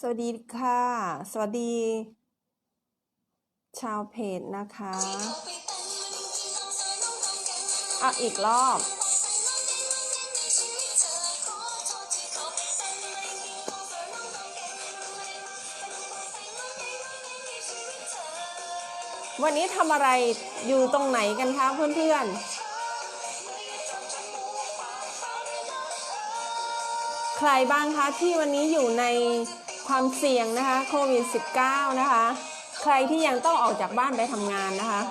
สวัสดีค่ะ สวัสดี ชาวเพจนะคะอะอีกรอบ วันนี้ทำอะไรอยู่ตรงไหนกันคะเพื่อนๆใครบ้างคะที่วันนี้อยู่ใน ความเสี่ยงนะคะโควิด -19 นะคะ ใครที่ยังต้องออกจากบ้านไปทำงานนะคะ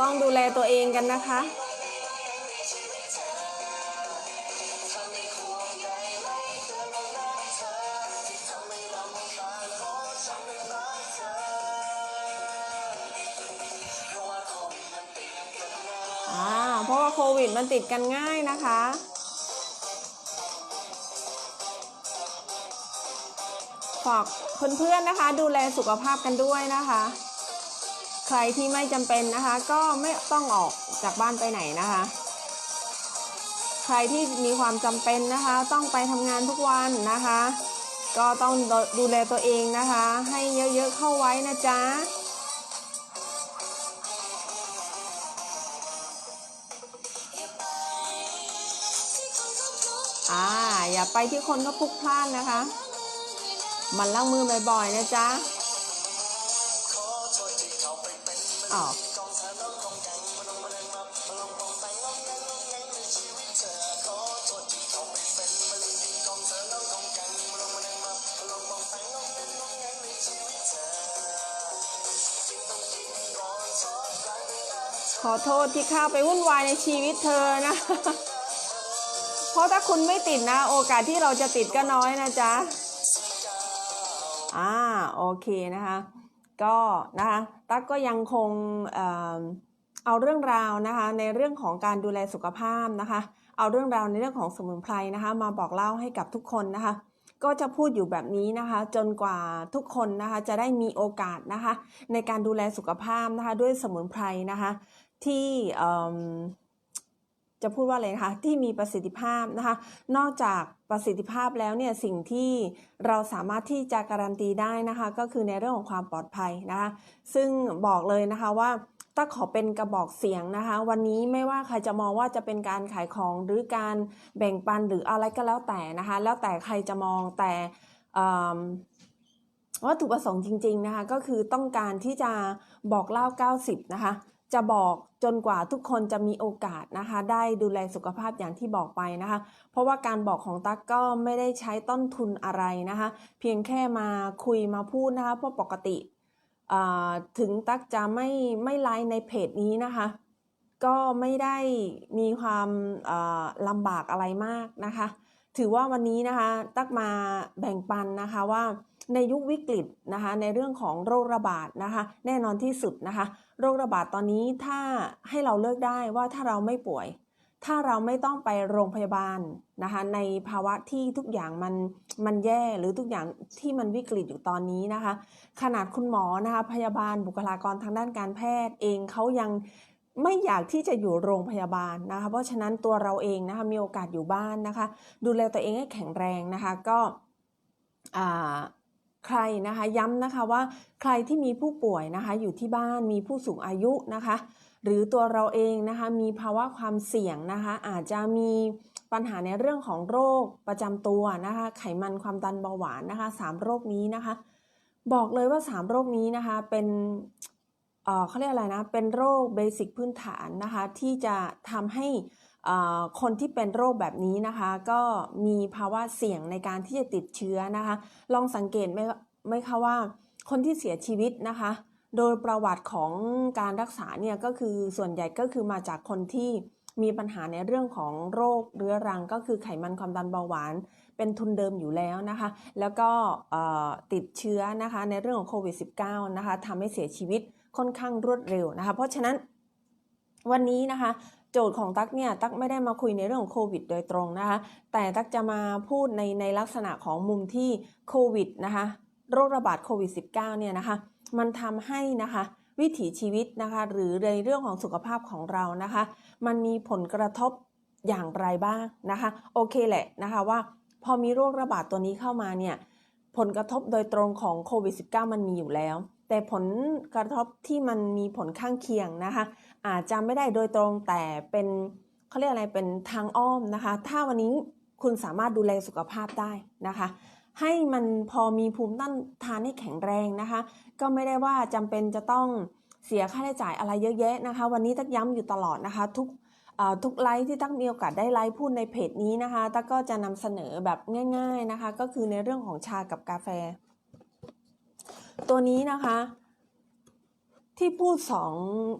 ต้องดูแลตัวเองกันนะคะ มันติดกันง่ายนะคะ ฝากเพื่อนๆนะคะ ดูแลสุขภาพกันด้วยนะคะ ใครที่ไม่จำเป็นนะคะ ก็ไม่ต้องออกจากบ้านไปไหนนะคะ ใครที่มีความจำเป็นนะคะ ต้องไปทำงานทุกวันนะคะ ก็ต้องดูแลตัวเองนะคะ ให้เยอะๆเข้าไว้นะจ๊ะ ไปที่คนก็พลุกพล่านนะคะ มันล้างมือบ่อยๆนะจ๊ะอ๋อขอโทษที่เข้าไปวุ่นวายในชีวิตเธอนะ เพราะถ้าคุณไม่ติดนะ โอกาสที่เราจะติดก็น้อยนะจ๊ะ อ่าโอเคนะคะ ก็นะคะตั๊กก็ยังคงเอ่อเอาเรื่องราวนะคะในเรื่องของการดูแลสุขภาพนะคะ เอาเรื่องราวในเรื่องของสมุนไพรนะคะ มาบอกเล่าให้กับทุกคนนะคะ ก็จะพูดอยู่แบบนี้นะคะ จนกว่าทุกคนนะคะจะได้มีโอกาสนะคะ ในการดูแลสุขภาพนะคะ ด้วยสมุนไพรนะคะ ที่เออ จะพูดว่าอะไรนะคะที่มีประสิทธิภาพนะคะ นอกจากประสิทธิภาพแล้วเนี่ยสิ่งที่เราสามารถที่จะการันตีได้นะคะ ก็คือในเรื่องของความปลอดภัยนะคะซึ่งบอกเลยนะคะว่าต้าขอเป็นกระบอกเสียงนะคะ วันนี้ไม่ว่าใครจะมองว่าจะเป็นการขายของหรือการแบ่งปันหรืออะไรก็แล้วแต่นะคะ แล้วแต่ใครจะมองแต่วัตถุประสงค์จริง ๆนะคะ ก็คือต้องการที่จะบอกเล่า 90 นะคะ จะบอกจนกว่าทุกคนจะมีโอกาสนะคะ ได้ดูแลสุขภาพอย่างที่บอกไปนะคะ เพราะว่าการบอกของตั๊กก็ไม่ได้ใช้ต้นทุนอะไรนะคะ เพียงแค่มาคุยมาพูดนะคะเพราะปกติถึงตั๊กจะไม่ไม่ไลฟ์ในเพจนี้นะคะ ก็ไม่ได้มีความลำบากอะไรมากนะคะ ถือว่าวันนี้นะคะ ตักมาแบ่งปันนะคะว่า ในยุควิกฤตนะคะในเรื่องของโรคระบาดนะคะ แน่นอนที่สุดนะคะ โรคระบาดตอนนี้ถ้าให้เราเลือกได้ว่าถ้าเราไม่ป่วย ถ้าเราไม่ต้องไปโรงพยาบาลนะคะ ในภาวะที่ทุกอย่างมันมันแย่หรือทุกอย่างที่มันวิกฤตอยู่ตอนนี้นะคะ ขนาดคุณหมอนะคะพยาบาลบุคลากรทางด้านการแพทย์เองเขายังไม่อยากที่จะอยู่โรงพยาบาลนะคะ เพราะฉะนั้นตัวเราเองนะคะมีโอกาสอยู่บ้านนะคะ ดูแลตัวเองให้แข็งแรงนะคะก็อ่า ใครนะคะย้ำนะคะว่าใครที่มีผู้ป่วยนะคะอยู่ที่บ้านมีผู้สูงอายุนะคะ หรือตัวเราเองนะคะมีภาวะความเสี่ยงนะคะ อาจจะมีปัญหาในเรื่องของโรคประจำตัวนะคะ ไขมันความดันเบาหวานนะคะสามโรคนี้นะคะ บอกเลยว่าสามโรคนี้นะคะเป็นเเขาเรียกอะไรนะเป็นโรคเบสิกพื้นฐานนะคะที่จะทำให้ คนที่เป็นโรคแบบนี้นะคะ ก็มีภาวะเสี่ยงในการที่จะติดเชื้อนะคะ ลองสังเกตไหมไหมคะว่าคนที่เสียชีวิตนะคะ โดยประวัติของการรักษาเนี่ยก็คือส่วนใหญ่ก็คือมาจากคนที่มีปัญหาในเรื่องของโรคเรื้อรังก็คือไขมันความดันเบาหวาน เป็นทุนเดิมอยู่แล้วนะคะ แล้วก็ติดเชื้อนะคะในเรื่องของโควิด -19 นะคะทำให้เสียชีวิตค่อนข้างรวดเร็วนะคะ เพราะฉะนั้นวันนี้นะคะ โจทย์ของตั๊กเนี่ยตั๊กไม่ได้มาคุยในเรื่องของโควิดโดยตรงนะคะ แต่ตั๊กจะมาพูดในในลักษณะของมุมที่โควิดนะคะโรคระบาดโควิด -19 เนี่ยนะคะ มันทำให้นะคะวิถีชีวิตนะคะ หรือในเรื่องของสุขภาพของเรานะคะ มันมีผลกระทบอย่างไรบ้างนะคะ โอเคแหละนะคะว่าพอมีโรคระบาดตัวนี้เข้ามาเนี่ยผลกระทบโดยตรงของโควิด -19 มันมีอยู่แล้ว แต่ผลกระทบที่มันมีผลข้างเคียงนะคะ อาจจะไม่ได้โดยตรงแต่เป็นเขาเรียกอะไรเป็นทางอ้อมนะคะ ถ้าวันนี้คุณสามารถดูแลสุขภาพได้นะคะ ให้มันพอมีภูมิต้านทานให้แข็งแรงนะคะ ก็ไม่ได้ว่าจำเป็นจะต้องเสียค่าใช้จ่ายอะไรเยอะแยะนะคะ วันนี้ตักย้ำอยู่ตลอดนะคะ ทุกทุกไลฟ์ที่ตักมีโอกาสได้ไลฟ์พูดในเพจนี้นะคะตักก็จะนำเสนอแบบง่าย ๆนะคะ ก็คือในเรื่องของชากับกาแฟ ตัวนี้นะคะ ที่พูดสอง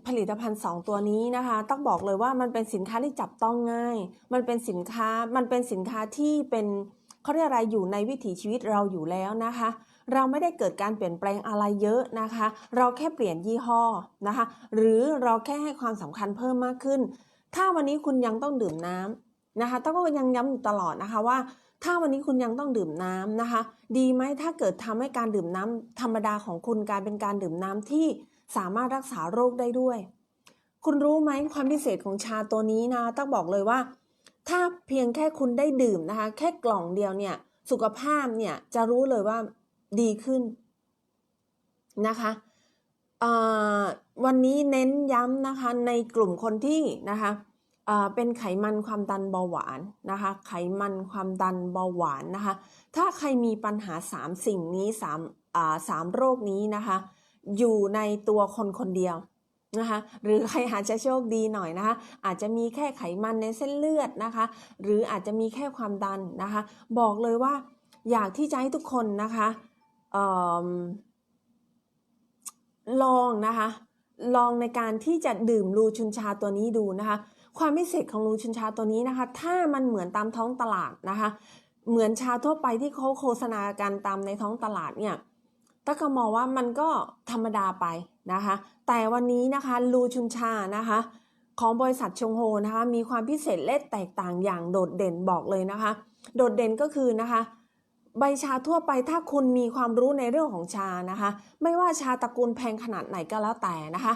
ผลิตภัณฑ์สองตัวนี้นะคะ ต้องบอกเลยว่ามันเป็นสินค้าที่จับต้องง่าย มันเป็นสินค้ามันเป็นสินค้าที่เป็นเขาเรียกอะไรอยู่ในวิถีชีวิตเราอยู่แล้วนะคะ เราไม่ได้เกิดการเปลี่ยนแปลงอะไรเยอะนะคะ เราแค่เปลี่ยนยี่ห้อนะคะ หรือเราแค่ให้ความสำคัญเพิ่มมากขึ้น ถ้าวันนี้คุณยังต้องดื่มน้ำนะคะต้องก็ยังย้ำอยู่ตลอดนะคะว่า ถ้าวันนี้คุณยังต้องดื่มน้ำนะคะ ดีไหมถ้าเกิดทำให้การดื่มน้ำธรรมดาของคุณกลายเป็นการดื่มน้ำที่สามารถรักษาโรคได้ด้วย คุณรู้ไหมความพิเศษของชาตัวนี้นะต้องบอกเลยว่า ถ้าเพียงแค่คุณได้ดื่มนะคะ แค่กล่องเดียวเนี่ยสุขภาพเนี่ยจะรู้เลยว่าดีขึ้นนะคะวันนี้เน้นย้ำนะคะในกลุ่มคนที่นะคะ เป็นไขมันความดันเบาหวานนะคะ ไขมันความดันเบาหวานนะคะ ถ้าใครมีปัญหา 3 สิ่งนี้3าสามโรคนี้นะคะ อยู่ในตัวคนคนเดียวนะคะหรือใครอาจจะโชคดีหน่อยนะคะอาจจะมีแค่ไขมันในเส้นเลือดนะคะ หรืออาจจะมีแค่ความดันนะคะ บอกเลยว่าอยากที่จะให้ทุกคนนะคะเอิ่มลองนะคะ ลองในการที่จะดื่มลูชุนชาตัวนี้ดูนะคะ ความพิเศษของลูชุนชาตัวนี้นะคะ ถ้ามันเหมือนตามท้องตลาดนะคะ เหมือนชาทั่วไปที่เขาโฆษณากันตามในท้องตลาดเนี่ยตะก็มองว่ามันก็ธรรมดาไปนะคะ แต่วันนี้นะคะลูชุนชานะคะ ของบริษัทชงโฮนะคะ มีความพิเศษและแตกต่างอย่างโดดเด่นบอกเลยนะคะ โดดเด่นก็คือนะคะ ใบชาทั่วไปถ้าคุณมีความรู้ในเรื่องของชานะคะ ไม่ว่าชาตระกูลแพงขนาดไหนก็แล้วแต่นะคะ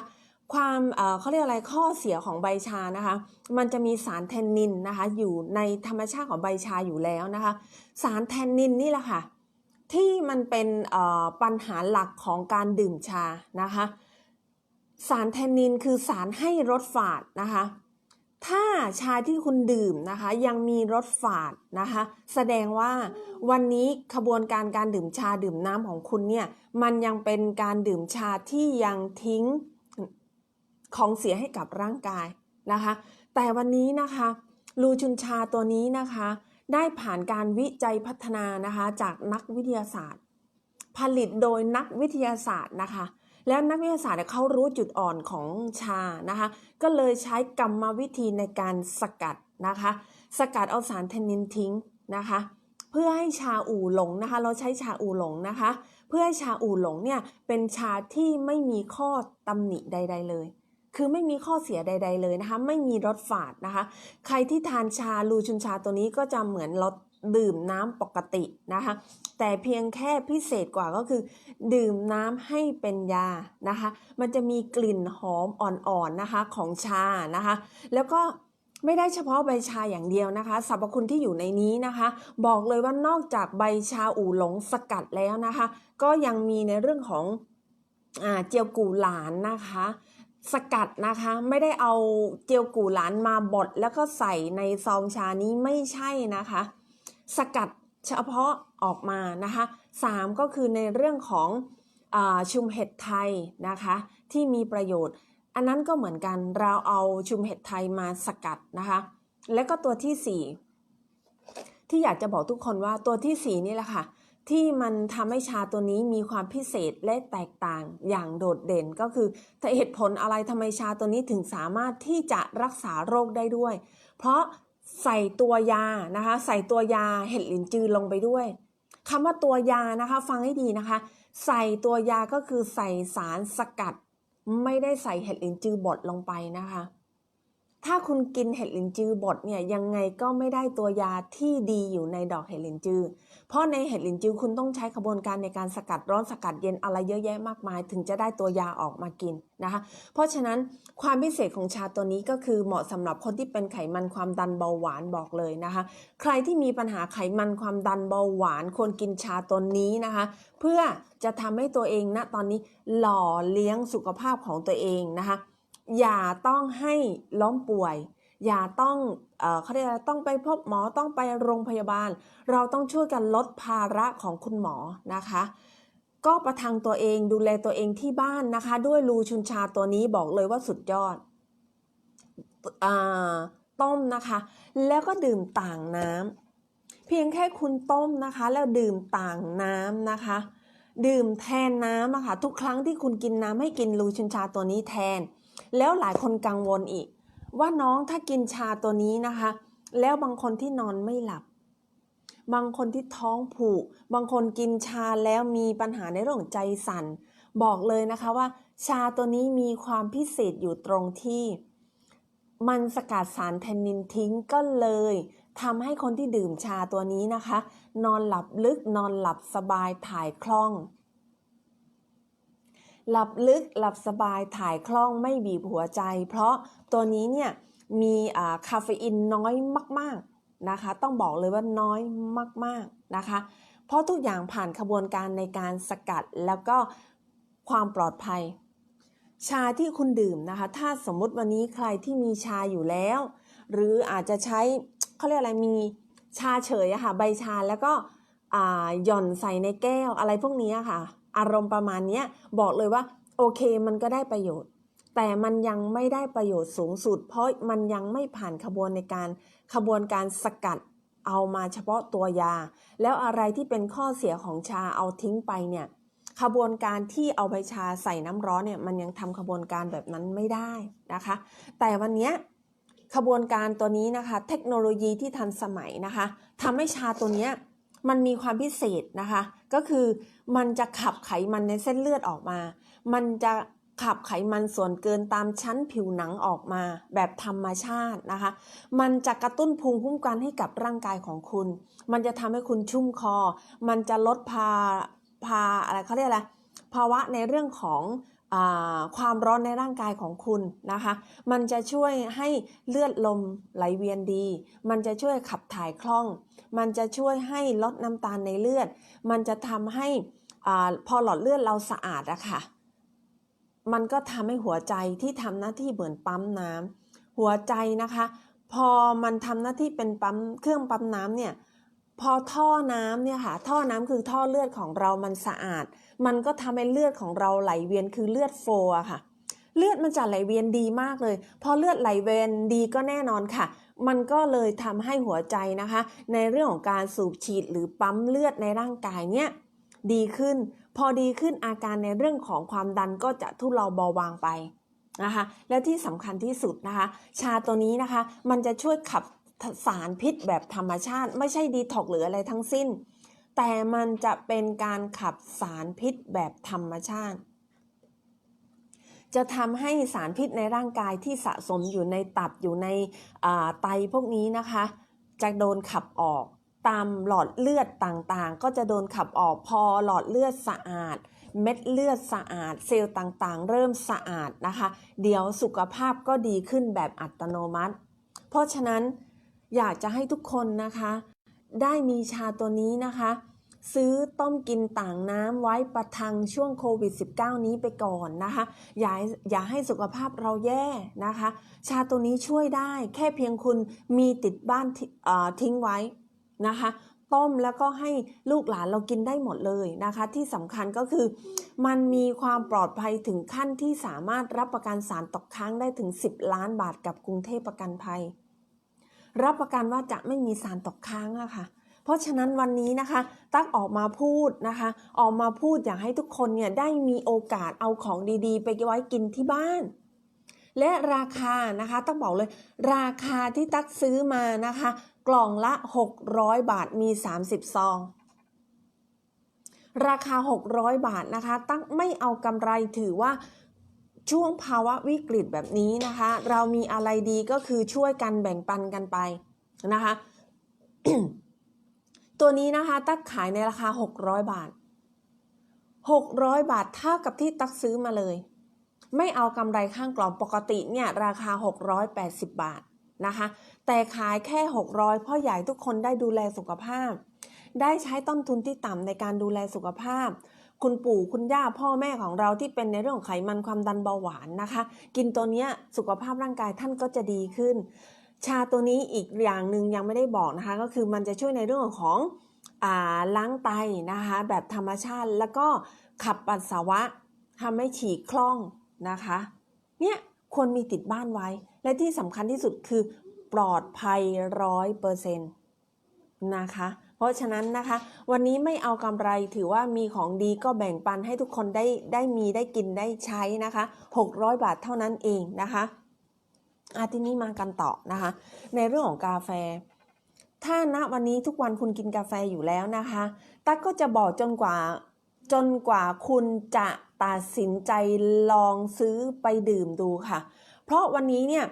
ความเขาเรียกอะไรข้อเสียของใบชานะคะ มันจะมีสารแทนนินนะคะ อยู่ในธรรมชาติของใบชาอยู่แล้วนะคะ สารแทนนินนี่แหละค่ะ ที่มันเป็นปัญหาหลักของการดื่มชานะคะ สารแทนนินคือสารให้รสฝาดนะคะ ถ้าชาที่คุณดื่มนะคะ ยังมีรสฝาดนะคะ แสดงว่าวันนี้ขบวนการการดื่มชาดื่มน้ำของคุณเนี่ยมันยังเป็นการดื่มชาที่ยังทิ้ง ของเสียให้กับร่างกายนะคะ แต่วันนี้นะคะลูชุนชาตัวนี้นะคะ ได้ผ่านการวิจัยพัฒนานะคะจากนักวิทยาศาสตร์ ผลิตโดยนักวิทยาศาสตร์นะคะ แล้วนักวิทยาศาสตร์เนี่ยเขารู้จุดอ่อนของชานะคะ ก็เลยใช้กรรมวิธีในการสกัดนะคะ สกัดเอาสารเทนนินทิ้งนะคะ เพื่อให้ชาอู่หลงนะคะ เราใช้ชาอู่หลงนะคะ เพื่อให้ชาอู่หลงเนี่ยเป็นชาที่ไม่มีข้อตำหนิใด ๆ เลย คือไม่มีข้อเสียใด ๆเลยนะคะ ไม่มีรสฝาดนะคะ ใครที่ทานชาลูชุนชาตัวนี้ก็จะเหมือนรสดื่มน้ำปกตินะคะ แต่เพียงแค่พิเศษกว่าก็คือ ดื่มน้ำให้เป็นยานะคะ มันจะมีกลิ่นหอมอ่อนๆนะคะของชานะคะ แล้วก็ไม่ได้เฉพาะใบชาอย่างเดียวนะคะสรรพคุณที่อยู่ในนี้นะคะ บอกเลยว่านอกจากใบชาอู่หลงสกัดแล้วนะคะ ก็ยังมีในเรื่องของอเจียวกูหลานนะคะ สกัดนะคะ ไม่ได้เอาเจียวกูหลานมาบดแล้วก็ใส่ในซองชานี้ไม่ใช่นะคะ สกัดเฉพาะออกมานะคะสามก็คือในเรื่องของอชุมเห็ดไทยนะคะ ที่มีประโยชน์ อันนั้นก็เหมือนกันเราเอาชุมเห็ดไทยมาสกัดนะคะ และก็ตัวที่สี่ที่อยากจะบอกทุกคนว่าตัวที่สี่นี่แหละค่ะ ที่มันทำให้ชาตัวนี้มีความพิเศษและแตกต่างอย่างโดดเด่นก็คือเหตุผลอะไรทำไมชาตัวนี้ถึงสามารถที่จะรักษาโรคได้ด้วย เพราะใส่ตัวยานะคะ ใส่ตัวยาเห็ดหลินจือลงไปด้วยคำว่าตัวยานะคะ ฟังให้ดีนะคะ ใส่ตัวยาก็คือใส่สารสกัด ไม่ได้ใส่เห็ดหลินจือบดลงไปนะคะ ถ้าคุณกินเห็ดหลินจือบดเนี่ยยังไงก็ไม่ได้ตัวยาที่ดีอยู่ในดอกเห็ดหลินจือ เพราะในเห็ดหลินจือคุณต้องใช้กระบวนการในการสกัดร้อนสกัดเย็นอะไรเยอะแยะมากมาย ถึงจะได้ตัวยาออกมากินนะคะ เพราะฉะนั้นความพิเศษของชาตัวนี้ก็คือเหมาะสำหรับคนที่เป็นไขมันความดันเบาหวานบอกเลยนะคะ ใครที่มีปัญหาไขมันความดันเบาหวานควรกินชาตัวนี้นะคะ เพื่อจะทำให้ตัวเองณตอนนี้หล่อเลี้ยงสุขภาพของตัวเองนะคะ อย่าต้องให้ล้มป่วย อย่าต้องเขาเรียกอะไรต้องไปพบหมอต้องไปโรงพยาบาล เราต้องช่วยกันลดภาระของคุณหมอนะคะ ก็ประทังตัวเองดูแลตัวเองที่บ้านนะคะ ด้วยลูชุนชาตัวนี้บอกเลยว่าสุดยอดอต้มนะคะ แล้วก็ดื่มต่างน้ำเพียงแค่คุณต้มนะคะ แล้วดื่มต่างน้ำนะคะ ดื่มแทนน้ำอะค่ะทุกครั้งที่คุณกินน้ำให้กินลูชุนชาตัวนี้แทน แล้วหลายคนกังวลอีก ว่าน้องถ้ากินชาตัวนี้นะคะ แล้วบางคนที่นอนไม่หลับ บางคนที่ท้องผูก บางคนกินชาแล้วมีปัญหาในเรื่องใจสั่น บอกเลยนะคะว่า ชาตัวนี้มีความพิเศษอยู่ตรงที่ มันสกัดสารแทนนินทิ้งก็เลยทำให้คนที่ดื่มชาตัวนี้นะคะ นอนหลับลึกนอนหลับสบายถ่ายคล่อง หลับลึกหลับสบายถ่ายคล่องไม่บีบหัวใจ เพราะตัวนี้เนี่ยมีคาเฟอีนน้อยมากๆนะคะ ต้องบอกเลยว่าน้อยมากๆนะคะ เพราะทุกอย่างผ่านขบวนการในการสกัดแล้วก็ความปลอดภัย ชาที่คุณดื่มนะคะ ถ้าสมมุติวันนี้ใครที่มีชาอยู่แล้ว หรืออาจจะใช้เขาเรียกอะไรมีชาเฉยอะค่ะใบชาแล้วก็หย่อนใส่ในแก้วอะไรพวกนี้อะค่ะ อารมณ์ประมาณนี้บอกเลยว่าโอเคมันก็ได้ประโยชน์ แต่มันยังไม่ได้ประโยชน์สูงสุด เพราะมันยังไม่ผ่านขบวนในการขบวนการสกัดเอามาเฉพาะตัวยา แล้วอะไรที่เป็นข้อเสียของชาเอาทิ้งไปเนี่ยขบวนการที่เอาใบชาใส่น้ำร้อนเนี่ยมันยังทำขบวนการแบบนั้นไม่ได้นะคะ แต่วันนี้ขบวนการตัวนี้นะคะ เทคโนโลยีที่ทันสมัยนะคะทำให้ชาตัวนี้มันมีความพิเศษนะคะ ก็คือมันจะขับไขมันในเส้นเลือดออกมา มันจะขับไขมันส่วนเกินตามชั้นผิวหนังออกมาแบบธรรมชาตินะคะ มันจะกระตุ้นภูมิคุ้มกันให้กับร่างกายของคุณ มันจะทำให้คุณชุ่มคอ มันจะลดพาพาอะไรเขาเรียกอะไรภาวะในเรื่องของอความร้อนในร่างกายของคุณนะคะ มันจะช่วยให้เลือดลมไหลเวียนดี มันจะช่วยขับถ่ายคล่อง มันจะช่วยให้ลดน้ำตาลในเลือด มันจะทำให้อพอหลอดเลือดเราสะอาดอะค่ะ มันก็ทำให้หัวใจที่ทำหน้าที่เหมือนปั๊มน้ำหัวใจนะคะ พอมันทำหน้าที่เป็นปั๊มเครื่องปั๊มน้ำเนี่ยพอท่อน้ำเนี่ยค่ะท่อน้ำคือท่อเลือดของเรามันสะอาด มันก็ทำให้เลือดของเราไหลเวียนคือเลือดโฟอะค่ะ เลือดมันจะไหลเวียนดีมากเลย พอเลือดไหลเวียนดีก็แน่นอนค่ะ มันก็เลยทำให้หัวใจนะคะ ในเรื่องของการสูบฉีดหรือปั๊มเลือดในร่างกายเนี่ยดีขึ้น พอดีขึ้นอาการในเรื่องของความดันก็จะทุเลาเบาบางไปนะคะ และที่สำคัญที่สุดนะคะ ชาตัวนี้นะคะ มันจะช่วยขับสารพิษแบบธรรมชาติ ไม่ใช่ดีท็อกหรืออะไรทั้งสิ้น แต่มันจะเป็นการขับสารพิษแบบธรรมชาติ จะทำให้สารพิษในร่างกายที่สะสมอยู่ในตับอยู่ในไตพวกนี้นะคะ จะโดนขับออกตามหลอดเลือดต่างๆ ก็จะโดนขับออกพอหลอดเลือดสะอาด เม็ดเลือดสะอาด เซลล์ต่างๆ เริ่มสะอาดนะคะ เดี๋ยวสุขภาพก็ดีขึ้นแบบอัตโนมัติ เพราะฉะนั้นอยากจะให้ทุกคนนะคะ ได้มีชาตัวนี้นะคะ ซื้อต้มกินต่างน้ำไว้ประทังช่วงโควิด -19 นี้ไปก่อนนะคะอย่าอย่าให้สุขภาพเราแย่นะคะ ชาตัวนี้ช่วยได้แค่เพียงคุณมีติดบ้านท,ทิ้งไว้นะคะต้มแล้วก็ให้ลูกหลานเรากินได้หมดเลยนะคะ ที่สำคัญก็คือ มันมีความปลอดภัยถึงขั้นที่สามารถรับประกันสารตกค้างได้ถึง 10 ล้านบาทกับกรุงเทพประกันภัย รับประกันว่าจะไม่มีสารตกค้างอะค่ะ เพราะฉะนั้นวันนี้นะคะตั๊กออกมาพูดนะคะ ออกมาพูดอยากให้ทุกคนเนี่ยได้มีโอกาสเอาของดีๆ ไปไว้กินที่บ้าน และราคานะคะต้องบอกเลย ราคาที่ตั๊กซื้อมานะคะ กล่องละ 600 บาทมี 30 ซองราคา 600 บาทนะคะ ตั๊กไม่เอากำไรถือว่าช่วงภาวะวิกฤตแบบนี้นะคะ เรามีอะไรดีก็คือช่วยกันแบ่งปันกันไปนะคะ ตัวนี้นะคะ ตักขายในราคา 600 บาท 600 บาทเท่ากับที่ตักซื้อมาเลย ไม่เอากำไรข้างกล่องปกติเนี่ยราคา 680 บาทนะคะ แต่ขายแค่ 600เพราะอยากให้ทุกคนได้ดูแลสุขภาพ ได้ใช้ต้นทุนที่ต่ำในการดูแลสุขภาพ คุณปู่คุณย่าพ่อแม่ของเราที่เป็นในเรื่องของไขมันความดันเบาหวานนะคะ กินตัวเนี้ยสุขภาพร่างกายท่านก็จะดีขึ้น ชาตัวนี้อีกอย่างหนึ่งยังไม่ได้บอกนะคะ ก็คือมันจะช่วยในเรื่องของอล้างไตนะคะ แบบธรรมชาติแล้วก็ขับปัสสาวะทำให้ฉี่คล่องนะคะ เนี่ยควรมีติดบ้านไว้ และที่สำคัญที่สุดคือปลอดภัยร้อยเปอร์เซ็นต์นะคะ เพราะฉะนั้นนะคะ วันนี้ไม่เอากำไรถือว่ามีของดีก็แบ่งปันให้ทุกคนได้ได้มีได้กินได้ใช้นะคะ 600 บาทเท่านั้นเองนะคะ อาทีนี้มากันต่อนะคะ ในเรื่องของกาแฟ ถ้าณวันนี้ทุกวันคุณกินกาแฟอยู่แล้วนะคะตั๊กก็จะบอกจนกว่าจนกว่าคุณจะตัดสินใจลองซื้อไปดื่มดูค่ะ เพราะวันนี้เนี่ย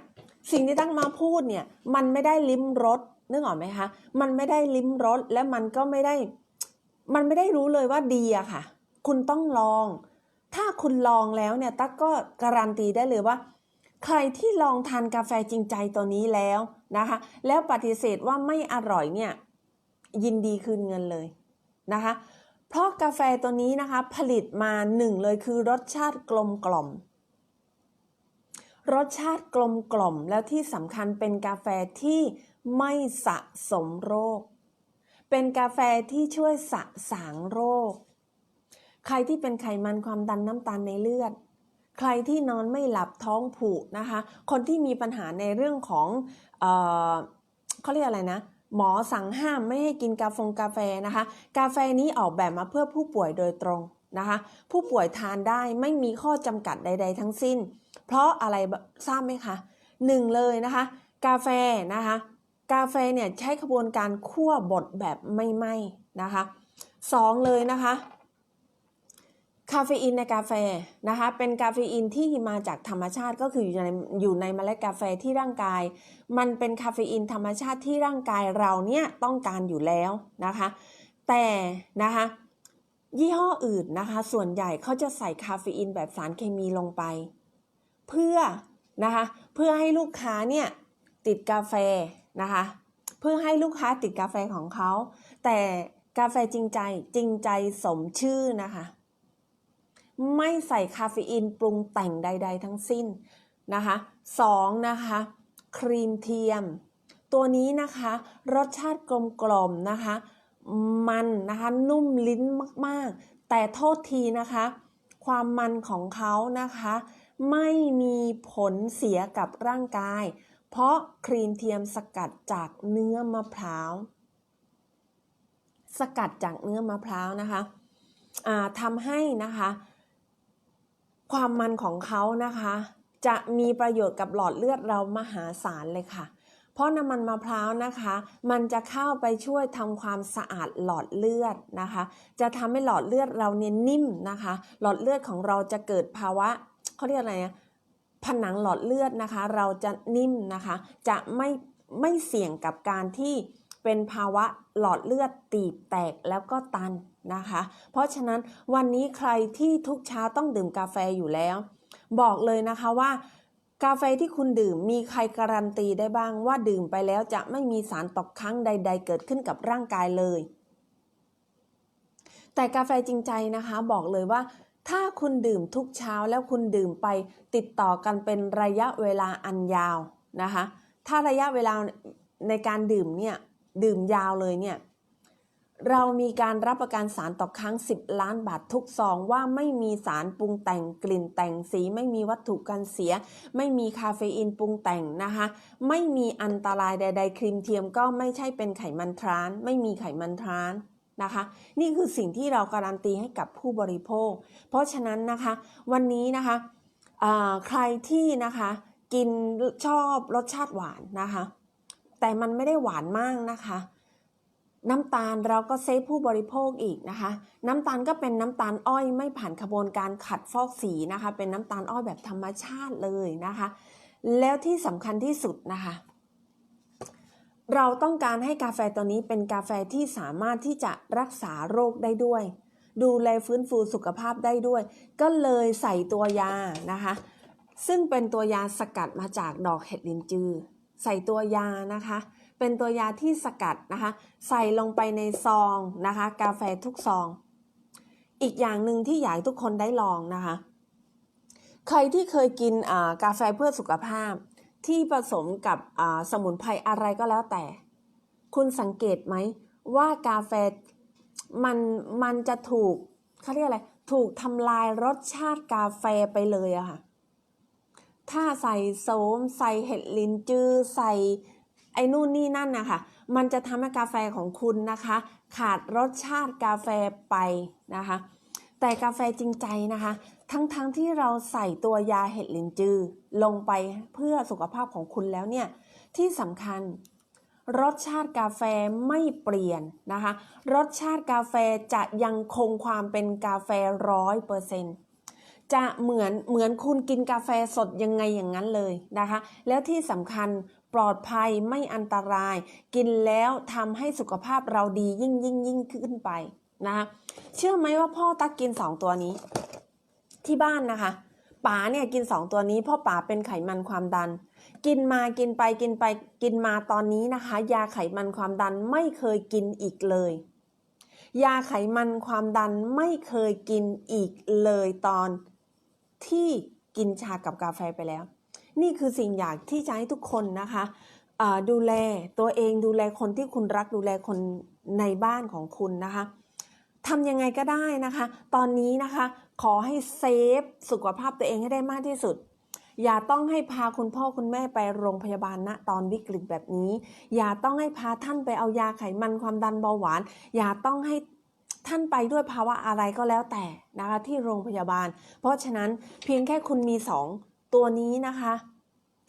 สิ่งที่ตั้งมาพูดเนี่ยมันไม่ได้ลิ้มรสนึกออกไหมคะมันไม่ได้ลิ้มรสและมันก็ไม่ได้ มันไม่ได้รู้เลยว่าดีอะค่ะ คุณต้องลอง ถ้าคุณลองแล้วเนี่ยตั๊กก็การันตีได้เลยว่า ใครที่ลองทานกาแฟจริงใจตัวนี้แล้วนะคะ แล้วปฏิเสธว่าไม่อร่อยเนี่ยยินดีคืนเงินเลยนะคะ เพราะกาแฟตัวนี้นะคะผลิตมาหนึ่งเลยคือรสชาติกลมกล่อม รสชาติกลมกล่อมแล้วที่สำคัญเป็นกาแฟที่ไม่สะสมโรค เป็นกาแฟที่ช่วยสะสางโรค ใครที่เป็นไขมันความดันน้ำตาลในเลือด ใครที่นอนไม่หลับท้องผูกนะคะ คนที่มีปัญหาในเรื่องของเออเขาเรียกอะไรนะหมอสั่งห้ามไม่ให้กินกาแฟกาแฟนะคะ กาแฟนี้ออกแบบมาเพื่อผู้ป่วยโดยตรงนะคะ ผู้ป่วยทานได้ไม่มีข้อจำกัดใด ๆ ทั้งสิ้น เพราะอะไรทราบไหมคะหนึ่งเลยนะคะ กาแฟนะคะ กาแฟเนี่ยใช้กระบวนการคั่วบดแบบไม่ไหม้นะคะสองเลยนะคะาเฟอีนในกาแฟนะคะเป็นกาเฟอีนที่มาจากธรรมชาติก็คืออยู่ในอยู่ในเมล็ดกาแฟที่ร่างกาย มันเป็นคาเฟอีนธรรมชาติที่ร่างกายเราเนี่ยต้องการอยู่แล้วนะคะแต่นะคะยี่ห้ออื่นนะคะส่วนใหญ่เขาจะใส่คาเฟอีนแบบสารเคมีลงไป เพื่อนะคะเพื่อให้ลูกค้าเนี่ยติดกาแฟนะคะเพื่อให้ลูกค้าติดกาแฟของเขาแต่กาแฟจริงใจจริงใจสมชื่อนะคะ ไม่ใส่คาเฟอีนปรุงแต่งใด ๆ ทั้งสิ้นนะคะสองนะคะครีมเทียม ตัวนี้นะคะรสชาติกลมกล่อมนะคะ มันนะคะนุ่มลิ้นมากๆ แต่โทษทีนะคะ ความมันของเขานะคะ ไม่มีผลเสียกับร่างกาย เพราะครีมเทียมสกัดจากเนื้อมะพร้าว สกัดจากเนื้อมะพร้าวนะคะทำให้นะคะ ความมันของเขานะคะ จะมีประโยชน์กับหลอดเลือดเรามหาศาลเลยค่ะ เพราะน้ำมันมะพร้าวนะคะ มันจะเข้าไปช่วยทำความสะอาดหลอดเลือดนะคะ จะทำให้หลอดเลือดเราเนี่ยนิ่มนะคะ หลอดเลือดของเราจะเกิดภาวะเขาเรียกอะไรนะผนังหลอดเลือดนะคะ เราจะนิ่มนะคะ จะไม่ไม่เสี่ยงกับการที่เป็นภาวะหลอดเลือดตีบแตกแล้วก็ตัน นะคะ เพราะฉะนั้นวันนี้ใครที่ทุกเช้าต้องดื่มกาแฟอยู่แล้ว บอกเลยนะคะว่ากาแฟที่คุณดื่มมีใครการันตีได้บ้างว่าดื่มไปแล้วจะไม่มีสารตกค้างใด ๆ เกิดขึ้นกับร่างกายเลย แต่กาแฟจริงใจนะคะบอกเลยว่า ถ้าคุณดื่มทุกเช้าแล้วคุณดื่มไปติดต่อกันเป็นระยะเวลาอันยาวนะคะ ถ้าระยะเวลาในการดื่มเนี่ยดื่มยาวเลยเนี่ย เรามีการรับประกันสารตกค้าง10 ล้านบาททุกซองว่าไม่มีสารปรุงแต่งกลิ่นแต่งสี ไม่มีวัตถุกันเสีย ไม่มีคาเฟอีนปรุงแต่งนะคะ ไม่มีอันตรายใด ๆ ครีมเทียมก็ไม่ใช่เป็นไขมันทราน ไม่มีไขมันทรานนะคะ นี่คือสิ่งที่เราการันตีให้กับผู้บริโภค เพราะฉะนั้นนะคะ วันนี้นะคะใครที่นะคะกินชอบรสชาติหวานนะคะ แต่มันไม่ได้หวานมากนะคะ น้ำตาลเราก็เซฟผู้บริโภคอีกนะคะ น้ำตาลก็เป็นน้ำตาลอ้อยไม่ผ่านขบวนการขัดฟอกสีนะคะ เป็นน้ำตาลอ้อยแบบธรรมชาติเลยนะคะ แล้วที่สำคัญที่สุดนะคะ เราต้องการให้กาแฟตัวนี้เป็นกาแฟที่สามารถที่จะรักษาโรคได้ด้วย ดูแลฟื้นฟูสุขภาพได้ด้วย ก็เลยใส่ตัวยานะคะ ซึ่งเป็นตัวยาสกัดมาจากดอกเห็ดลินจือ ใส่ตัวยานะคะ เป็นตัวยาที่สกัดนะคะ ใส่ลงไปในซองนะคะ กาแฟทุกซอง อีกอย่างหนึ่งที่อยากทุกคนได้ลองนะคะ ใครที่เคยกินกาแฟเพื่อสุขภาพ ที่ผสมกับสมุนไพรอะไรก็แล้วแต่ คุณสังเกตไหมว่ากาแฟมันมันจะถูกเขาเรียกอะไร ถูกทำลายรสชาติกาแฟไปเลยอะค่ะ ถ้าใส่โสม ใส่เห็ดลินจือ ใส่ ไอ้นู่นนี่นั่นนะคะมันจะทำให้กาแฟของคุณนะคะ ขาดรสชาติกาแฟไปนะคะ แต่กาแฟจริงใจนะคะ ทั้งๆทที่เราใส่ตัวยาเห็ดลินจือ ลงไปเพื่อสุขภาพของคุณแล้วเนี่ยที่สำคัญรสชาติกาแฟไม่เปลี่ยนนะคะ รสชาติกาแฟจะยังคงความเป็นกาแฟร้อยเปอร์เซ็นต์จะเหมือนเหมือนคุณกินกาแฟสดยังไงอย่างนั้นเลยนะคะ แล้วที่สำคัญ ปลอดภัยไม่อันตราย กินแล้วทำให้สุขภาพเราดียิ่งยิ่งยิ่งขึ้นไปนะคะเชื่อไหมว่าพ่อตักกิน2ตัวนี้ ที่บ้านนะคะป๋าเนี่ยกิน2ตัวนี้พ่อป๋าเป็นไขมันความดัน กินมากินไปกินไปกินมาตอนนี้นะคะ ยาไขมันความดันไม่เคยกินอีกเลย ยาไขมันความดันไม่เคยกินอีกเลยตอนที่กินชากับกาแฟไปแล้ว นี่คือสิ่งอยากที่จะให้ทุกคนนะคะดูแลตัวเองดูแลคนที่คุณรักดูแลคนในบ้านของคุณนะคะทำยังไงก็ได้นะคะ ตอนนี้นะคะขอให้เซฟสุขภาพตัวเองให้ได้มากที่สุด อย่าต้องให้พาคุณพ่อคุณแม่ไปโรงพยาบาลณตอนวิกฤตแบบนี้ อย่าต้องให้พาท่านไปเอายาไขมันความดันเบาหวาน อย่าต้องให้ท่านไปด้วยภาวะอะไรก็แล้วแต่นะคะที่โรงพยาบาล เพราะฉะนั้นเพียงแค่คุณมีสอง ตัวนี้นะคะ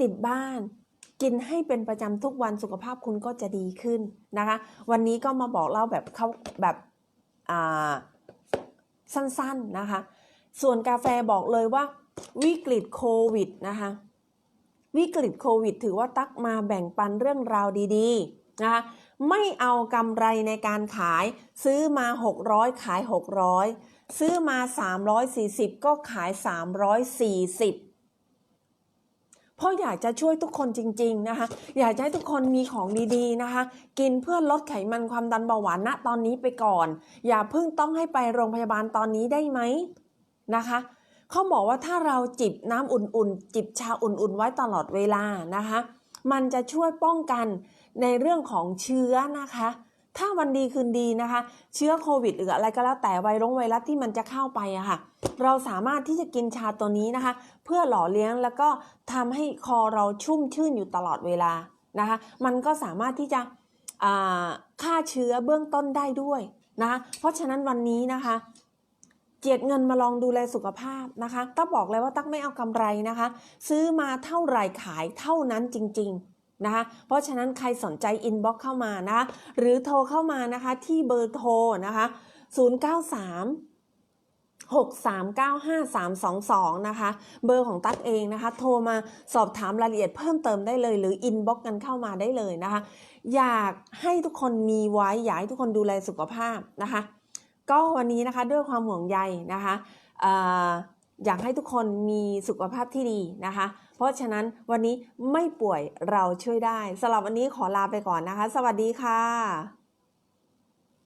ติดบ้านกินให้เป็นประจำทุกวันสุขภาพคุณก็จะดีขึ้นนะคะ วันนี้ก็มาบอกเล่าแบบเขาแบบสั้นๆนะคะ ส่วนกาแฟบอกเลยว่า วิกฤตโควิดนะคะวิกฤตโควิด ถือว่าตักมาแบ่งปันเรื่องราวดีๆนะคะไม่เอากำไรในการขาย ซื้อมา 600 ขาย 600 ซื้อมา 340 ก็ขาย 340 เพราะอยากจะช่วยทุกคนจริง ๆนะคะ อยากจะให้ทุกคนมีของดีๆนะคะ กินเพื่อลดไขมันความดันเบาหวานณตอนนี้ไปก่อน อย่าเพิ่งต้องให้ไปโรงพยาบาลตอนนี้ได้ไหมนะคะเขาบอกว่าถ้าเราจิบน้ำอุ่นๆ จิบชาอุ่นๆ ไว้ตลอดเวลานะคะ มันจะช่วยป้องกันในเรื่องของเชื้อนะคะ ถ้าวันดีคืนดีนะคะ เชื้อโควิดหรืออะไรก็แล้วแต่ไวรัสไวรัสที่มันจะเข้าไปอะค่ะ เราสามารถที่จะกินชาตัวนี้นะคะ เพื่อหล่อเลี้ยงแล้วก็ทำให้คอเราชุ่มชื่นอยู่ตลอดเวลานะคะ มันก็สามารถที่จะฆ่าเชื้อเบื้องต้นได้ด้วยนะคะเพราะฉะนั้นวันนี้นะคะเจียดเงินมาลองดูแลสุขภาพนะคะตั๊กบอกเลยว่าตั๊กไม่เอากำไรนะคะ ซื้อมาเท่าไหร่ขายเท่านั้นจริง ๆ นะคะเพราะฉะนั้นใครสนใจอินบ็อกเข้ามานะคะหรือโทรเข้ามานะคะที่เบอร์โทรนะคะ093 6395322 นะคะ เบอร์ของตั๊กเองนะคะ โทรมาสอบถามรายละเอียดเพิ่มเติมได้เลย หรืออินบ็อกกันเข้ามาได้เลยนะคะ อยากให้ทุกคนมีไว้ อยากให้ทุกคนดูแลสุขภาพนะคะ ก็วันนี้นะคะด้วยความห่วงใยนะคะออยากให้ทุกคนมีสุขภาพที่ดีนะคะ เพราะฉะนั้นวันนี้ไม่ป่วยเราช่วยได้สำหรับวันนี้ขอลาไปก่อนนะคะ สวัสดีค่ะ